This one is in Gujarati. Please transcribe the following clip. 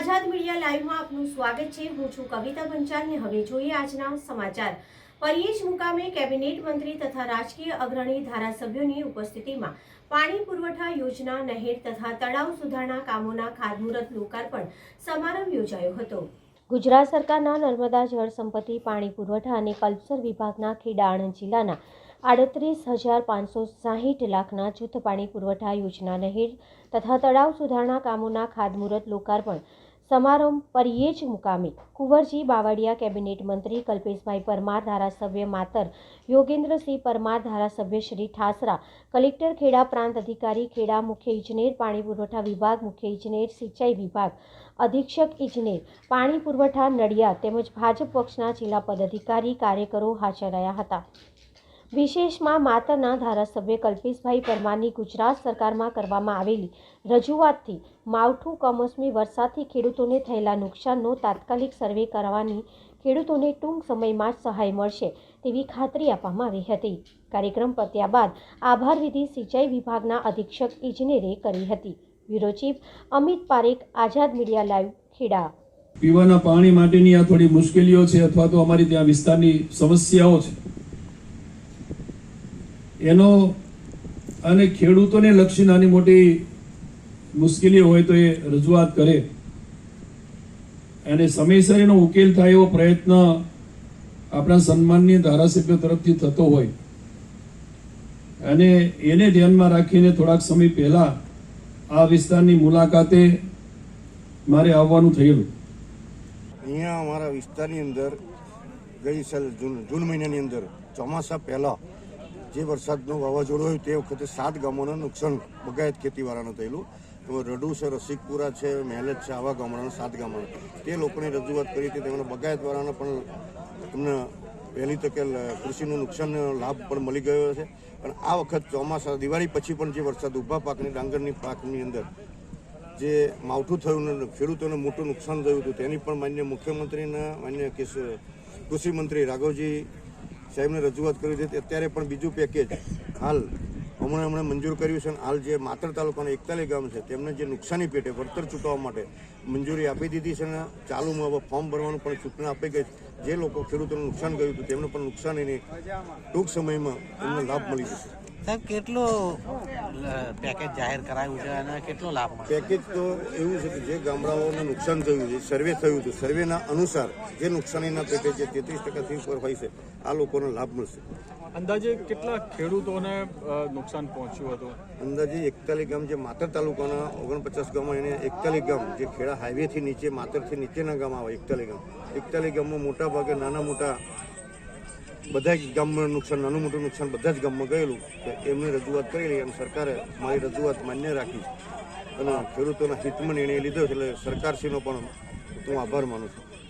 આઝાદ મીડિયા લાઈવમાં આપનું સ્વાગત છે. હું છું કવિતા પંચાલને હવે જોઈએ આજના સમાચાર. પરિયેજ મુકામે કેબિનેટ મંત્રી તથા રાજકીય અગ્રણી ધારાસભ્યોની ઉપસ્થિતિમાં પાણી પુરવઠા યોજના, નહેર તથા તળાવ સુધારણા કામોના ખાતમુહૂર્ત લોકાર્પણ સમારંભ યોજાયો હતો. ગુજરાત સરકારના નર્મદા જળ સંપત્તિ, પાણી પુરવઠા અને કલ્પસર વિભાગના ખેડા જિલ્લાના આડત્રીસ હજાર પાંચસો સાહીઠ લાખના જૂથ પાણી પુરવઠા યોજના, નહેર તથા તળાવ સુધારણા કામોના ખાતમુહૂર્ત લોકાર્પણ સમારંભ પરિયેજ મુકામે કુંવરજી બાવળિયા કેબિનેટ મંત્રી કલ્પેશભાઈ પરમાર, ધારાસભ્ય માતર યોગેન્દ્રસિંહ પરમાર, ધારાસભ્ય શ્રી ઠાસરા, કલેક્ટર ખેડા પ્રાંત અધિકારી ખેડા મુખ્ય ઇજનેર, પાણી પુરવઠા વિભાગ મુખ્ય ઇજનેર, સિંચાઈ વિભાગ અધિક્ષક ઇજનેર, પાણી પુરવઠા નડિયાદ તેમજ ભાજપ પક્ષના જિલ્લા પદાધિકારી કાર્યકરો હાજર રહ્યા હતા. વિશેષમાં માતરના ધારાસભ્ય કલ્પેશભાઈ પરમારની ગુજરાત સરકારમાં કરવામાં આવેલી રજૂઆતથી માવઠું કમોસમી વરસાદથી ખેડૂતોને થયેલા નુકસાનનો તાત્કાલિક સર્વે કરવાની ખેડૂતોને ટૂંક સમયમાં જ સહાય મળશે તેવી ખાતરી આપવામાં આવી હતી. કાર્યક્રમ પત્યા બાદ આભાર વિધિ સિંચાઈ વિભાગના અધિક્ષક ઇજનેરે કરી હતી. Bureau chief Amit Parekh, Azad media live, Kheda. પીવાના પાણી માટેની આ થોડી મુશ્કેલીઓ છે અથવા તો અમારી ત્યાં વિસ્તારની સમસ્યાઓ છે. એનો અને ખેડૂતોને લક્ષી નાની મોટી મુશ્કેલી હોય તો એ રજૂઆત કરે. અને સમયસર એનો ઉકેલ થાય એવો પ્રયત્ન આપણા સન્માનની ધારાસભ્ય તરફથી થતો હોય. અને એને ધ્યાનમાં રાખીને થોડાક સમય પહેલા આ વિસ્તારની મુલાકાતે મારે આવવાનું થયેલું. અહીંયા અમારા વિસ્તારની અંદર ગઈ સાલ જૂન જૂન મહિનાની અંદર ચોમાસા પહેલાં જે વરસાદનું વાવાઝોડું હોય તે વખતે સાત ગામોને નુકસાન બગાયત ખેતીવાળાનું થયેલું. રડુ છે, રસિકપુરા છે મહેલત છે, આવા ગામડાના સાત ગામડાના તે લોકોની રજૂઆત કરી હતી, તેમને બગાયતવાળાને પણ એમને પહેલી તકે કૃષિનું નુકસાનનો લાભ પણ મળી ગયો છે. પણ આ વખત ચોમાસા, દિવાળી પછી પણ જે વરસાદ ઊભા પાકની, ડાંગરની પાકની અંદર જે માવઠું થયું ને ખેડૂતોને મોટું નુકસાન થયું હતું, તેની પણ માન્ય મુખ્યમંત્રીના, માન્ય કૃષિ મંત્રી રાઘવજી સાહેબને રજૂઆત કરી હતી અત્યારે પણ બીજું પેકેજ હાલ હમણાં હમણાં મંજૂર કર્યું છે અને હાલ જે માતર તાલુકાના એકતાલી ગામ છે, તેમને જે નુકસાની પેટે વળતર ચૂકવવા માટે મંજૂરી આપી દીધી છે અને ચાલુમાં હવે ફોર્મ ભરવાનું પણ સૂચના આપી ગઈ છે. જે લોકો ખેડૂતોને નુકસાન ગયું હતું તેમને પણ નુકસાનીની ટૂંક સમયમાં એમને લાભ મળી જશે સાહેબ, કેટલો પેકેજ જાહેર કરાયું છે અને કેટલો લાભ મળે પેકેજ તો એવું છે કે જે ગામડાઓને નુકસાન થયું છે સર્વે થયું છે સર્વેના અનુસાર જે નુકસાનીના પેકેજ છે તેત્રીસ ટકાથી ઉપર હોય છે આ લોકોને લાભ મળશે. અંદાજે કેટલા ખેડૂતોને નુકસાન પહોંચ્યું હતું? અંદાજે એકતાલી ગામ જે માતર તાલુકાના ઓગણપચાસ ગામો એને એકતાલી ગામ જે ખેડા હાઈવેથી નીચે માતરથી નીચેના ગામ આવે એકતાલી ગામ. એકતાલી ગામમાં મોટા ભાગે નાના મોટા બધા જ ગામમાં નુકસાન, નાનું મોટું નુકસાન બધા જ ગામમાં ગયેલું. તો એમને રજૂઆત કરેલી અને સરકારે મારી રજૂઆત માન્ય રાખી. અને ખેડૂતોના હિતમાં નિર્ણય લીધો એટલે સરકારશ્રીનો પણ હું આભાર માનું છું.